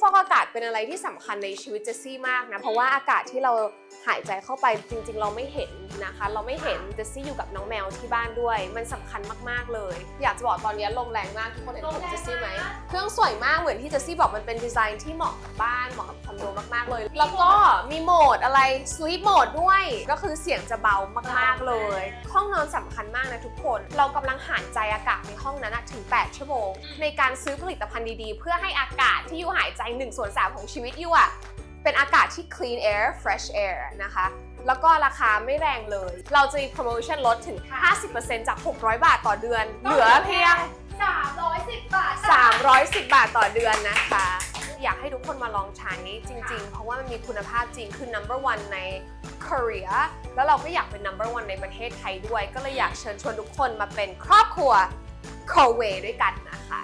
ฟอกอากาศเป็นอะไรที่สำคัญในชีวิตเจสซี่มากนะ เพราะว่าอากาศที่เราหายใจเข้าไปจริง ๆ เราไม่เห็นนะคะ เราไม่เห็นเจสซี่อยู่กับน้องแมวที่บ้านด้วย มันสำคัญมากๆเลย อยากจะบอกตอนนี้ลมแรงมากทุกคนเห็นผมเจสซี่ไหมเครื่องสวยมากเหมือนที่เจสซี่บอกมันเป็นดีไซน์ที่เหมาะกับบ้านเหมาะกับคอนโดมากๆเลย แล้วก็มีโหมดอะไร sleep mode ด้วย ก็คือเสียงจะเบามากๆเลยห้อง นอนสำคัญมากนะทุกคน เรากำลังหายใจอากาศในห้องนั้นนะถึง 8 ชั่วโมง ในการซื้อผลิตภัณฑ์ดีๆ เพื่อให้อากาศที่อยู่หายใจ1ส่วน3ของชีวิตอยู่อะเป็นอากาศที่ clean air fresh air นะคะแล้วก็ราคาไม่แรงเลย เราจะมีโปรโมชั่นลดถึง 50%จาก 600 บาทต่อเดือน เหลือเพียง 310 บาท 310 บาทต่อเดือนนะคะอยากให้ทุกคนมาลองใช้จริง ๆ เพราะว่ามันมีคุณภาพจริงคือ number one ใน Korea แล้วเราก็อยากเป็น number one ในประเทศไทยด้วย ก็เลยอยากเชิญชวนทุกคนมาเป็นครอบครัว k o w a y ด้วยกันนะคะ